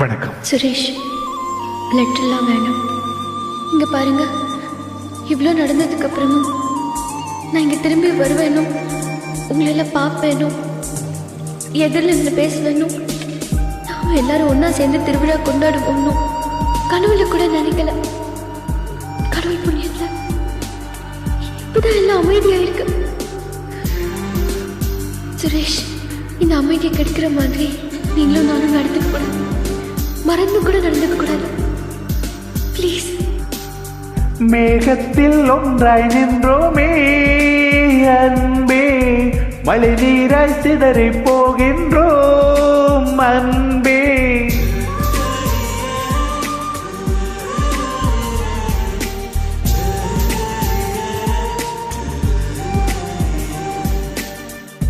வணக்கம். சுரேஷ் லெட்டர்லாம் வேணும். இங்கே பாருங்க. இவ்வளோ நடந்ததுக்கு அப்புறமும் நான் இங்கே திரும்பி வருவேனும் உங்களெல்லாம் பார்ப்பேனும் எதிரில் இருந்து பேசுவேனும் நாம எல்லாரும் ஒன்றா சேர்ந்து திருவிழா கொண்டாடுவோம்னும் கனவுல கூட நினைக்கல. கடவுள் புண்ணியத்தில். இப்போதான் எல்லாம் அமைதியாக இருக்கு. சுரேஷ் இந்த அமைதியை கிடைக்கிற மாதிரி நீங்களும் நானும் நடந்துக்க கூடாது மறந்து கூட நடந்துக்க கூடாது ப்ளீஸ் மேகத்தில் ஒன்றாய் நின்றோமே அன்பே. மழை நீராய் சிதறி போகின்றோம் அன்பே.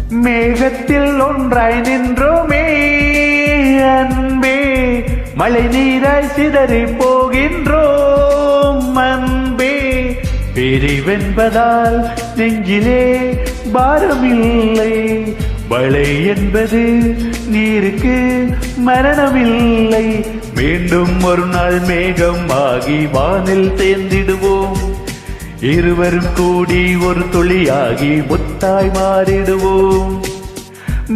மேகத்தில் ஒன்றாய் நின்றோமே அன்பே. மழை நீராய் சிதறி போகின்றோம். அன்பே பிரிவென்பதால் நெஞ்சிலே பாரமில்லை. மழை என்பது நீருக்கு மரணமில்லை. மீண்டும் ஒரு நாள் மேகம் ஆகி வானில் தேர்ந்திடுவோம். இருவரும் கூடி ஒரு துளியாகி முத்தாய் மாறிடுவோம்.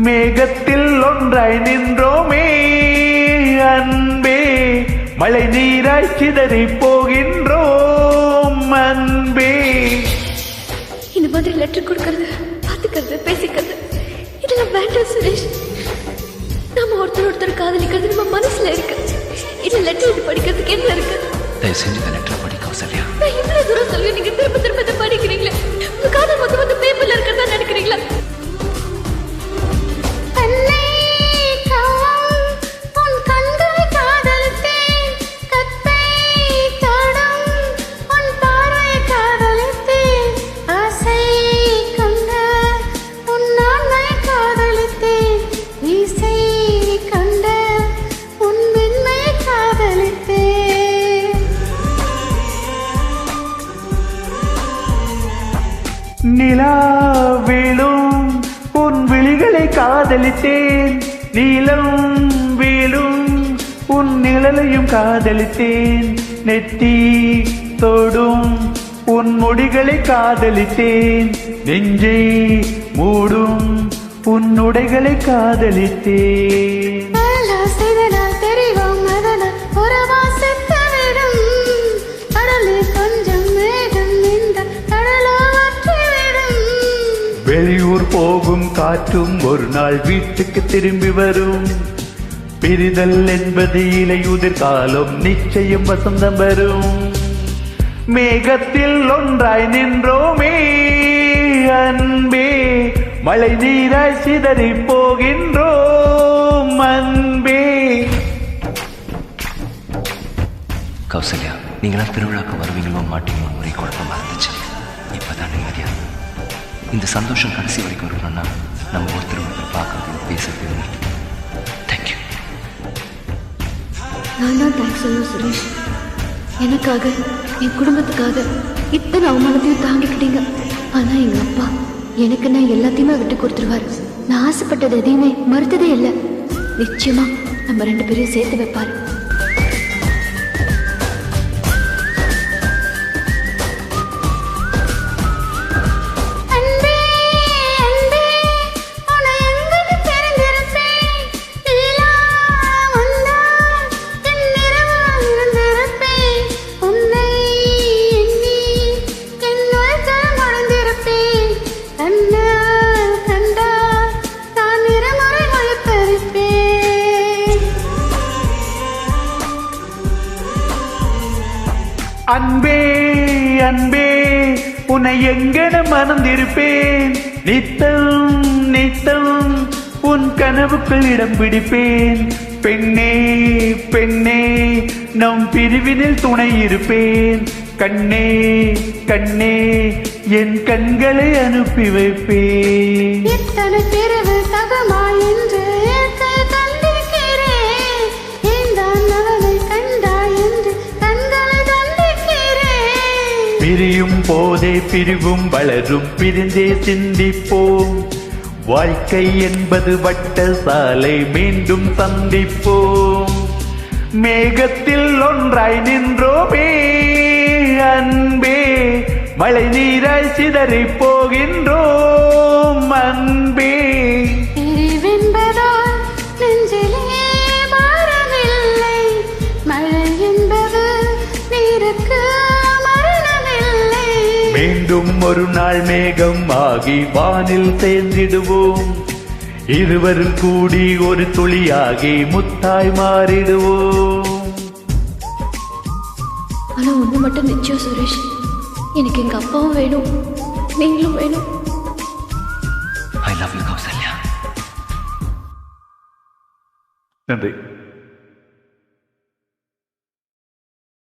மேகத்தில் ஒன்றாய் நின்றோமே அன் மழை நீராய் சிதறி போகின்றோம் அன்பே. இந்த மாதிரி லெட்டர் கொடுக்கறது பார்த்துக்கிறது பேசிக்கிறது இதெல்லாம் வேண்டாம் சுரேஷ். நம்ம ஒருத்தர் ஒருத்தர் காதலிக்கிறது நம்ம மனசுல இருக்கு. இந்த லெட்டர் இது படிக்கிறதுக்கு என்ன இருக்கு? தயவு செஞ்சு இந்த லெட்டரை படிக்க கௌசல்யா நான் இவ்வளவு தூரம் சொல்லி நீங்க திரும்ப திரும்ப படிக்கிறீங்களே. உங்க காதல் மொத்தம் வந்து பேப்பர்ல இருக்கிறதா நினைக்கிறீங்களா? நிலா வீழும் உன் விழிகளை காதலித்தேன். நீலம் வீழும் உன் நிழலையும் காதலித்தேன். நெத்தி தொடும் உன் முடிகளை காதலித்தேன். நெஞ்சை மூடும் உன் உடைகளை காதலித்தேன். வெளியூர் போகும் காற்றும் ஒரு நாள் வீட்டுக்கு திரும்பி வரும். பிரிதல் என்பது இலையுதிர் காலம் நிச்சயம் வசந்தம் வரும். மேகத்தில் ஒன்றாய் நின்றோமே அன்பே மழை நீராய் சிதறி போகின்றோம் அன்பே. கௌசல்யா நீங்களாம் திருவிழாக்கு வருவீங்களோ மாட்டீங்களோ ஒரே குழப்பமா இருந்துச்சு. இப்பதான் நிம்மதியா இந்த சந்தோஷம் கடைசி வரைக்கும் இருக்கணும்னா நம்ம ஒருத்தர் ஒருத்தர் பார்க்கறது பேசுறது தேங்க்யூ நான் தான் தேங்க்ஸ் சொல்லணும் சுரேஷ். எனக்காக என் குடும்பத்துக்காக இத்தனை அவமானத்தையும் தாங்கிக்கிட்டீங்க. ஆனா எங்க அப்பா எனக்கு நான் எல்லாத்தையுமே விட்டு கொடுத்துருவாரு. நான் ஆசைப்பட்டது எதையுமே மறுத்ததே இல்லை. நிச்சயமா நம்ம ரெண்டு பேரையும் சேர்த்து வைப்பாரு. அன்பே உன்னை எங்கன மறந்திருப்பேன் நித்தம் நித்தம் உன் கனவுக்குள் இடம் பிடிப்பேன். பெண்ணே பெண்ணே நம் பிரிவினில் துணை இருப்பேன். கண்ணே கண்ணே என் கண்களை அனுப்பி வைப்பேன். பிறகு சகமா என்று பிரியும் போதே பிரிவும் வளரும் பிரிந்தே சிந்திப்போம். வாழ்க்கை என்பது வட்ட சாலை மீண்டும் சந்திப்போம். மேகத்தில் ஒன்றாய் நின்றோமே அன்பே. மழை நீராய் சிதறி போகின்றோம் அன்பே. மீண்டும் ஒரு நாள் மேகம் ஆகி வானில் சேர்ந்திடுவோம் இருவரும் கூடி ஒரு துளியாகி முத்தாய் மாறிடுவோம். ஆனா ஒண்ணு மட்டும் நிச்சயம் சுரேஷ். எனக்கு எங்க அப்பாவும் வேணும். நீங்களும் வேணும். I love you Kausalya. நன்றி.